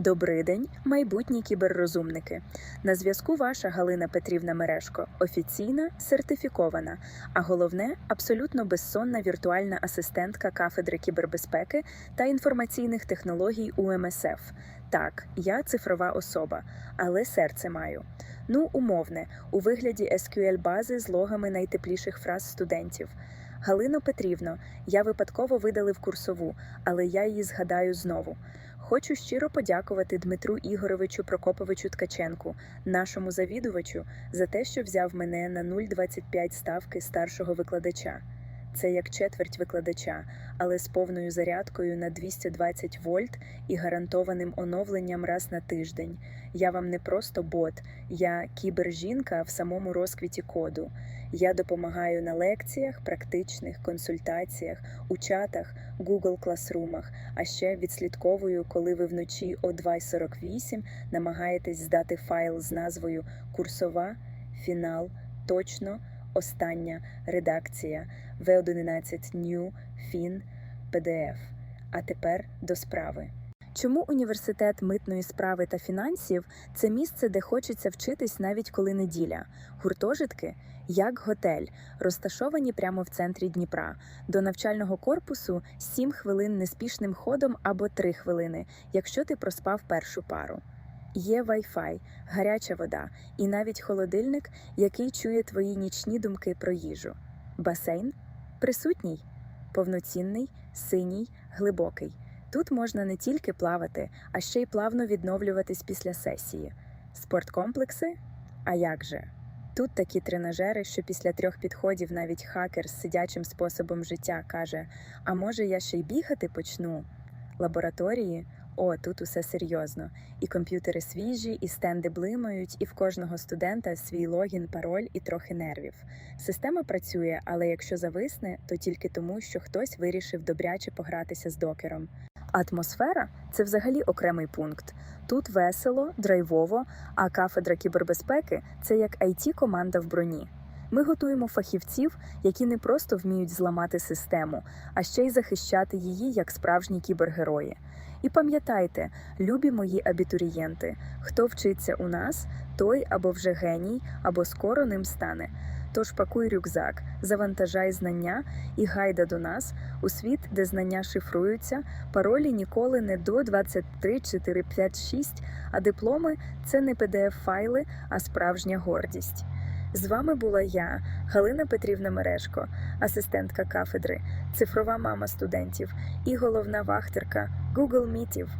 Добрий день, майбутні кіберрозумники. На зв'язку ваша Галина Петрівна Мережко, офіційна, сертифікована, а головне абсолютно безсонна віртуальна асистентка кафедри кібербезпеки та інформаційних технологій УМСФ. Так, я цифрова особа, але серце маю. Ну, умовне, у вигляді SQL бази з логами найтепліших фраз студентів. Галино Петрівно, я випадково видалив курсову, але я її згадаю знову. Хочу щиро подякувати Дмитру Ігоровичу Прокоповичу Ткаченку, нашому завідувачу, за те, що взяв мене на 0,25 ставки старшого викладача. Це як четверть викладача, але з повною зарядкою на 220 вольт і гарантованим оновленням раз на тиждень. Я вам не просто бот, я кібержінка в самому розквіті коду. Я допомагаю на лекціях, практичних консультаціях, у чатах, Google класрумах, а ще відслідковую, коли ви вночі о 2.48 намагаєтесь здати файл з назвою Курсова, фінал, точно, остання редакція V11 New Fin PDF. А тепер до справи. Чому університет митної справи та фінансів це місце, де хочеться вчитись навіть коли неділя? Гуртожитки як готель, розташовані прямо в центрі Дніпра. До навчального корпусу 7 хвилин неспішним ходом або 3 хвилини, якщо ти проспав першу пару. Є Wi-Fi, гаряча вода і навіть холодильник, який чує твої нічні думки про їжу. Басейн присутній, повноцінний, синій, глибокий. Тут можна не тільки плавати, а ще й плавно відновлюватись після сесії. Спорткомплекси? А як же? Тут такі тренажери, що після трьох підходів навіть хакер з сидячим способом життя каже: А може я ще й бігати почну? Лабораторії? О, тут усе серйозно. І комп'ютери свіжі, і стенди блимають, і в кожного студента свій логін, пароль і трохи нервів. Система працює, але якщо зависне, то тільки тому, що хтось вирішив добряче погратися з докером. Атмосфера це взагалі окремий пункт. Тут весело, драйвово, а кафедра кібербезпеки це як it команда в броні. Ми готуємо фахівців, які не просто вміють зламати систему, а ще й захищати її як справжні кібергерої. І пам'ятайте, любі мої абітурієнти, хто вчиться у нас, той або вже геній, або скоро ним стане. Тож пакуй рюкзак, завантажай знання і гайда до нас у світ, де знання шифруються, паролі ніколи не до 23456, а дипломи це не pdf файли а справжня гордість. З вами була я, Галина Петрівна Мережко, асистентка кафедри, цифрова мама студентів і головна вахтерка Google Мітів.